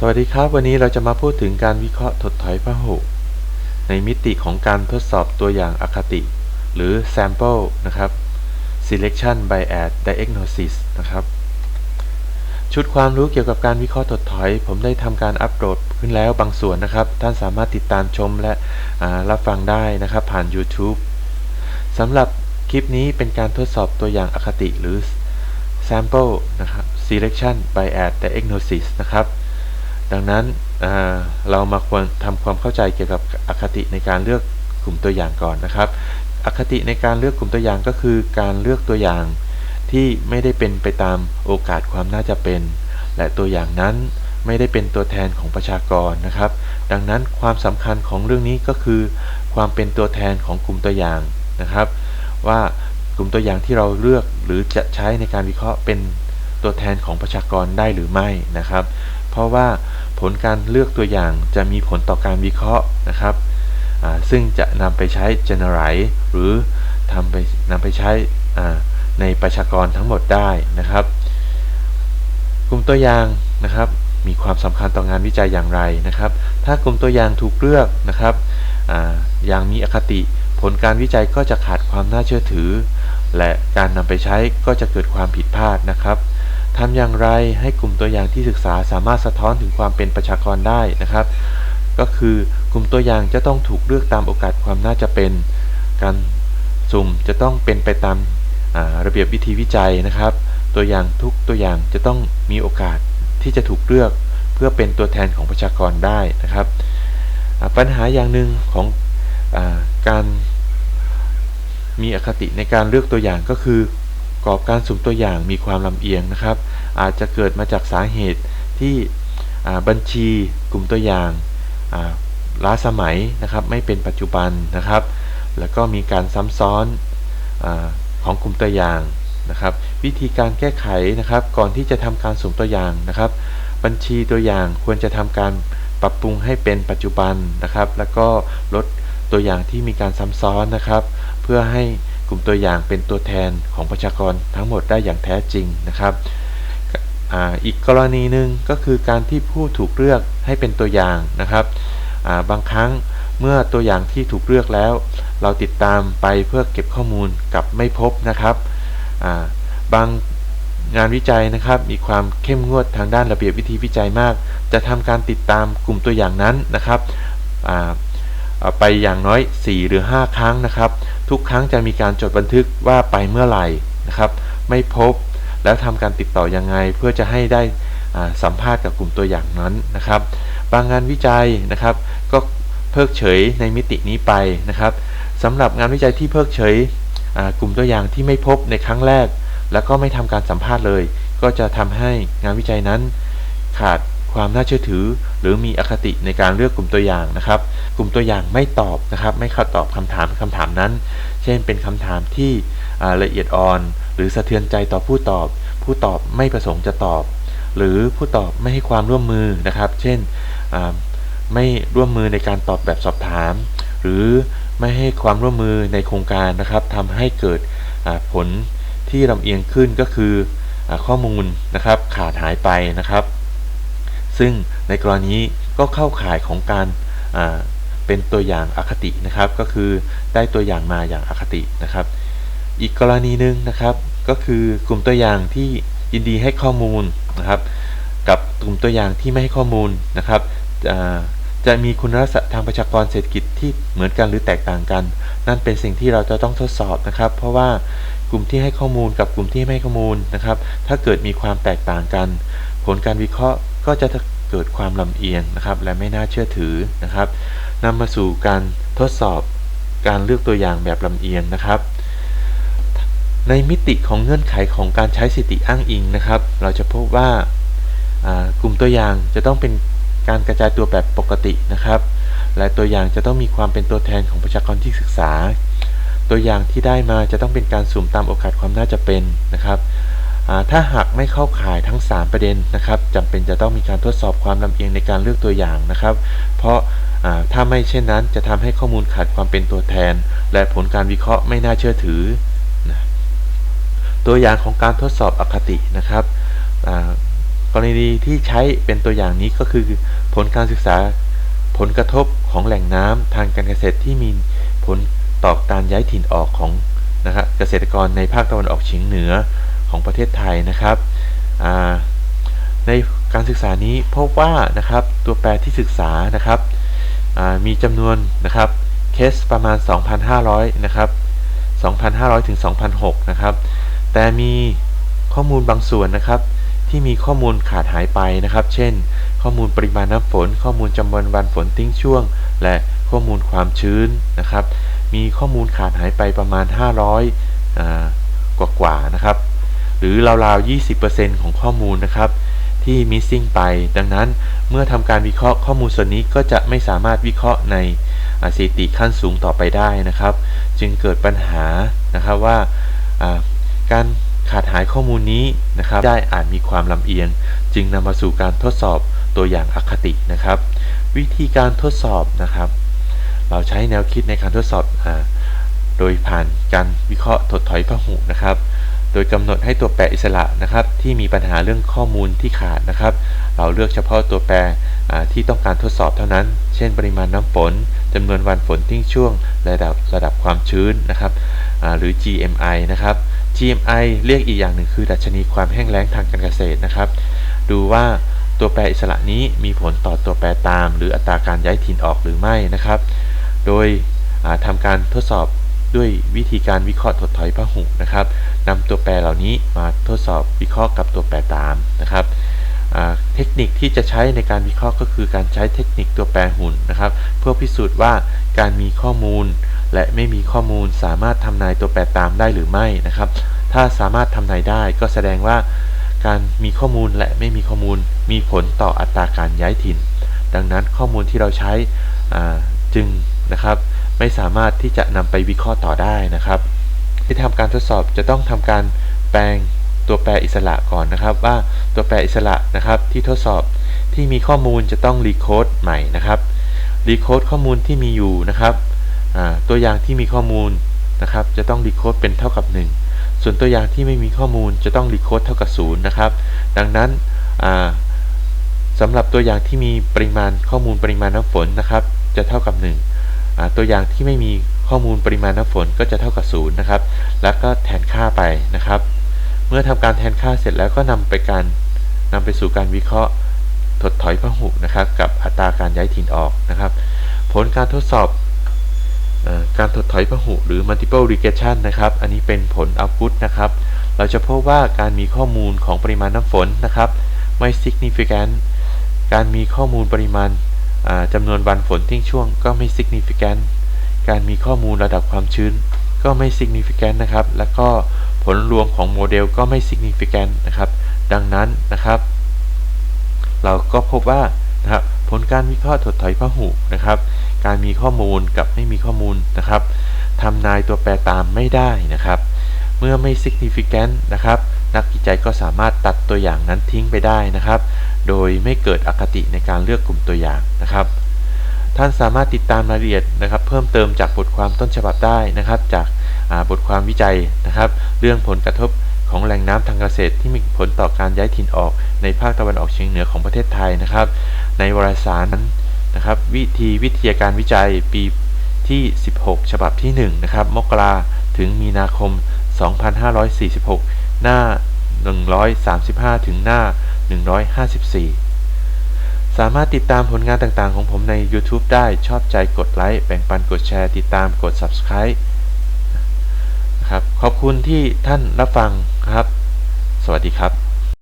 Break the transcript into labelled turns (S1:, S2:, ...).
S1: สวัสดีครับวันนี้เราจะมาพูดถึงการวิเคราะห์ถดถอยพหุ ในมิติของการทดสอบตัวอย่างอคติ หรือ sample นะครับ selection bias diagnosis นะครับ ชุดความรู้เกี่ยวกับการวิเคราะห์ถดถอย ผมได้ทำการอัปโหลดขึ้นแล้วบางส่วนนะครับ ท่านสามารถติดตามชมและรับฟังได้นะครับ ผ่าน YouTube สำหรับคลิปนี้เป็นการทดสอบตัวอย่างอคติหรือ sample นะครับ selection bias diagnosis นะครับ ดังนั้นเรามาควรทำความเข้าใจเกี่ยวกับอคติในการเลือกกลุ่มตัวอย่างก่อนนะครับ อคติในการเลือกกลุ่มตัวอย่างก็คือการเลือกตัวอย่างที่ไม่ได้เป็นไปตามโอกาสความน่าจะเป็น และตัวอย่างนั้นไม่ได้เป็นตัวแทนของประชากรนะครับ ดังนั้นความสำคัญของเรื่องนี้ก็คือ ความเป็นตัวแทนของกลุ่มตัวอย่างนะครับ ว่ากลุ่มตัวอย่างที่เราเลือกหรือจะใช้ในการวิเคราะห์เป็นตัวแทนของประชากรได้หรือไม่นะครับ เพราะว่าผลการเลือกตัวอย่างจะมีผลต่อการวิเคราะห์นะครับ ซึ่งจะนำไปใช้ generalize หรือทำไปนำไปใช้ในประชากรทั้งหมดได้นะครับ กลุ่มตัวอย่างนะครับมีความสำคัญต่องานวิจัยอย่างไรนะครับ ถ้ากลุ่มตัวอย่างถูกเลือกนะครับออย่างมีอคติ ผลการวิจัยก็จะขาดความน่าเชื่อถือ และการนำไปใช้ก็จะเกิดความผิดพลาดนะครับ ทำอย่างไรให้กลุ่มตัวอย่างที่ศึกษาสามารถสะท้อนถึงความเป็นประชากรได้นะครับ ก็คือกลุ่มตัวอย่างจะต้องถูกเลือกตามโอกาสความน่าจะเป็น การสุ่มจะต้องเป็นไปตามระเบียบวิธีวิจัยนะครับ ตัวอย่างทุกตัวอย่างจะต้องมีโอกาสที่จะถูกเลือกเพื่อเป็นตัวแทนของประชากรได้นะครับ ปัญหาอย่างหนึ่งของอการมีอคติในการเลือกตัวอย่างก็คือ กอบการสุ่มตัวอย่างมีความลำเอียงนะครับ อาจจะเกิดมาจากสาเหตุที่บัญชีกลุ่มตัวอย่างล้าสมัยนะครับไม่เป็นปัจจุบันนะครับ แล้วก็มีการซ้ำซ้อนอของกลุ่มตัวอย่างนะครับ วิธีการแก้ไขนะครับ ก่อนที่จะทำการสุ่มตัวอย่างนะครับ บัญชีตัวอย่างควรจะทำการปรับปรุงให้เป็นปัจจุบันนะครับ แล้วก็ลดตัวอย่างที่มีการซ้ำซ้อนนะครับ เพื่อให้ กลุ่มตัวอย่างเป็นตัวแทนของประชากรทั้งหมดได้อย่างแท้จริงนะครับออีกกรณีหนึ่งก็คือการที่ผู้ถูกเลือกให้เป็นตัวอย่างนะครับบางครั้งเมื่อตัวอย่างที่ถูกเลือกแล้ว เราติดตามไปเพื่อเก็บข้อมูลกับไม่พบนะครับบางงานวิจัยนะครับมีความเข้มงวดทางด้านระเบียบวิธีวิจัยมาก จะทำการติดตามกลุ่มตัวอย่างนั้นนะครับไปอย่างน้อย 4 หรือ 5 ครั้งนะครับ ทุกครั้งจะมีการจดบันทึกว่าไปเมื่อไหร่นะครับ ไม่พบแล้วทำการติดต่อยังไงเพื่อจะให้ได้สัมภาษณ์กับกลุ่มตัวอย่างนั้นนะครับ บางงานวิจัยนะครับ ก็เพิกเฉยในมิตินี้ไปนะครับสำหรับงานวิจัยที่เพิกเฉยกลุ่มตัวอย่างที่ไม่พบในครั้งแรก แล้วก็ไม่ทำการสัมภาษณ์เลย ก็จะทำให้งานวิจัยนั้นขาด ความน่าเชื่อถือ หรือมีอคติในการเลือกกลุ่มตัวอย่างนะครับ กลุ่มตัวอย่างไม่ตอบนะครับ ไม่เข้าตอบคำถามคำถามนั้น เช่นเป็นคำถามที่ละเอียดอ่อน หรือสะเทือนใจต่อผู้ตอบ ผู้ตอบไม่ประสงค์จะตอบ หรือผู้ตอบไม่ให้ความร่วมมือนะครับ เช่นไม่ร่วมมือในการตอบแบบสอบถาม หรือไม่ให้ความร่วมมือในโครงการนะครับทำให้เกิดผลที่ลำเอียงขึ้นก็คืออข้อมูลนะครับขาดหายไปนะครับ ซึ่งในกรณีก็เข้าข่ายของการเป็นตัวอย่างอคตินะครับ ก็คือได้ตัวอย่างมาอย่างอคตินะครับ อีกกรณีหนึ่งนะครับ ก็คือกลุ่มตัวอย่างที่ยินดีให้ข้อมูลนะครับ กับกลุ่มตัวอย่างที่ไม่ให้ข้อมูลนะครับจะมีคุณลักษณะทางประชากรเศรษฐกิจที่เหมือนกันหรือแตกต่างกัน นั่นเป็นสิ่งที่เราจะต้องทดสอบนะครับ เพราะว่ากลุ่มที่ให้ข้อมูลกับกลุ่มที่ไม่ให้ข้อมูลนะครับ ถ้าเกิดมีความแตกต่างกัน ผลการวิเคราะห์ ก็จะเกิดความลำเอียงนะครับและไม่น่าเชื่อถือนะครับนำมาสู่การทดสอบการเลือกตัวอย่างแบบลำเอียงนะครับ ในมิติของเงื่อนไขของการใช้สติอ้างอิงนะครับ เราจะพบว่ากลุ่มตัวอย่างจะต้องเป็นการกระจายตัวแบบปกตินะครับ และตัวอย่างจะต้องมีความเป็นตัวแทนของประชากรที่ศึกษา ตัวอย่างที่ได้มาจะต้องเป็นการสุ่มตามโอกาสความน่าจะเป็นนะครับ ถ้าหากไม่เข้าข่ายทั้ง 3 ประเด็นนะครับจำเป็นจะต้องมีการทดสอบความลำเอียงในการเลือกตัวอย่างนะครับ เพราะถ้าไม่เช่นนั้นจะทำให้ข้อมูลขาดความเป็นตัวแทน และผลการวิเคราะห์ไม่น่าเชื่อถือนะตัวอย่างของการทดสอบอคตินะครับกรณีที่ใช้เป็นตัวอย่างนี้ก็คือ ผลการศึกษาผลกระทบของแหล่งน้ำทางการเกษตรที่มีผลต่อการย้ายถิ่นออกของนะครับเกษตรกรในภาคตะวันออกเฉียงเหนือ ของประเทศไทยนะครับในการศึกษานี้พบว่านะครับตัวแปรที่ศึกษานะครับมีจำนวนนะครับเคสประมาณ 2,500 นะครับ 2,500 ถึง 2,006 นะครับ แต่มีข้อมูลบางส่วนนะครับ ที่มีข้อมูลขาดหายไปนะครับ เช่น ข้อมูลปริมาณน้ำฝน ข้อมูลจำนวนวันฝนทิ้งช่วง และข้อมูลความชื้นนะครับ มีข้อมูลขาดหายไปประมาณ 500กว่ากว่านะครับ หรือราวๆ 20%ของข้อมูลนะครับ ที่ missing ไป ดังนั้นเมื่อทำการวิเคราะห์ข้อมูลส่วนนี้ก็จะไม่สามารถวิเคราะห์ในสถิติขั้นสูงต่อไปได้นะครับ จึงเกิดปัญหานะครับว่าการขาดหายข้อมูลนี้นะครับ ได้อาจมีความลำเอียง จึงนำมาสู่การทดสอบตัวอย่างอคตินะครับ วิธีการทดสอบนะครับ เราใช้แนวคิดในการทดสอบอโดยผ่านการวิเคราะห์ถดถอยพหุนะครับ ดยกำหนดให้ตัวแปรอิสระนะครับ ที่มีปัญหาเรื่องข้อมูลที่ขาดนะครับ เราเลือกเฉพาะตัวแปรที่ต้องการทดสอบเท่านั้น เช่น ปริมาณน้ำฝนจำนวนวันฝนทิ้งช่วง ระดับระดับความชื้นนะครับหรือ GMI นะครับ GMI เรียกอีกอย่างหนึ่งคือ ดัชนีความแห้งแล้งทางการเกษตรนะครับ ดูว่าตัวแปรอิสระนี้มีผลต่อตัวแปรตาม หรืออัตราการย้ายถิ่นออกหรือไม่นะครับ โดยทำการทดสอบ ด้วยวิธีการวิเคราะห์ถดถอยพหุนะครับนำตัวแปรเหล่านี้มาทดสอบวิเคราะห์กับตัวแปรตามนะครับเทคนิคที่จะใช้ในการวิเคราะห์ก็คือการใช้เทคนิคตัวแปรหุ่นนะครับ เพื่อพิสูจน์ว่าการมีข้อมูล และไม่มีข้อมูลสามารถทำนายตัวแปรตามได้หรือไม่นะครับ ถ้าสามารถทำนายได้ก็แสดงว่าการมีข้อมูลและไม่มีข้อมูล มีผลต่ออัตราการย้ายถิ่น ดังนั้นข้อมูลที่เราใช้จึงนะครับ ไม่สามารถที่จะนำไปวิเคราะห์ต่อได้นะครับ ที่ทำการทดสอบจะต้องทำการแปลงตัวแปรอิสระก่อนนะครับ ว่าตัวแปรอิสระนะครับที่ทดสอบที่มีข้อมูลจะต้องรีโคดใหม่นะครับรีโคดข้อมูลที่มีอยู่นะครับตัวอย่างที่มีข้อมูลนะครับ จะต้องรีโคดเป็นเท่ากับ 1 ส่วนตัวอย่างที่ไม่มีข้อมูลจะต้องรีโคดเท่ากับ0นะครับ ดังนั้นสำหรับตัวอย่างที่มีปริมาณข้อมูลปริมาณน้ำฝนนะครับ จะเท่ากับ 1 ตัวอย่างที่ไม่มีข้อมูลปริมาณน้ำฝนก็จะเท่ากับ0นะครับ แล้วก็แทนค่าไปนะครับ เมื่อทำการแทนค่าเสร็จแล้วก็นำไปการนำไปสู่การวิเคราะห์ถดถอยพหุนะครับ กับอัตราการย้ายถิ่นออกนะครับ ผลการทดสอบการถดถอยพหุหรือ multiple regression นะครับ อันนี้เป็นผล output นะครับ เราจะพบว่าการมีข้อมูลของปริมาณน้ำฝนนะครับ ไม่ significant การมีข้อมูลปริมาณ จำนวนวันฝนทิ้งช่วงก็ไม่ significant การมีข้อมูลระดับความชื้นก็ไม่ significant นะครับ แล้วก็ผลรวมของโมเดลก็ไม่ significant นะครับ ดังนั้นนะครับ เราก็พบว่านะครับผลการวิเคราะห์ถดถอยพหุนะครับ การมีข้อมูลกับไม่มีข้อมูลนะครับทำนายตัวแปรตามไม่ได้นะครับ เมื่อไม่ significant นะครับ นักวิจัยก็สามารถตัดตัวอย่างนั้นทิ้งไปได้นะครับ โดยไม่เกิดอคติในการเลือกกลุ่มตัวอย่างนะครับ ท่านสามารถติดตามรายละเอียดนะครับ เพิ่มเติมจากบทความต้นฉบับได้นะครับ จากบทความวิจัยนะครับ เรื่องผลกระทบของแหล่งน้ำทางเกษตรที่มีผลต่อการย้ายถิ่นออกในภาคตะวันออกเฉียงเหนือของประเทศไทยนะครับ ในวารสารนะครับ วิธีวิทยาการวิจัยปีที่ 16 ฉบับที่1นะครับมกราถึงมีนาคม 2546 หน้า 135 ถึงหน้า 154 สามารถติดตามผลงานต่างๆ ของผมใน YouTube ได้ชอบใจกดไลค์แบ่งปันกดแชร์ ติดตามกด Subscribe ครับขอบคุณที่ท่านรับฟังครับ สวัสดีครับ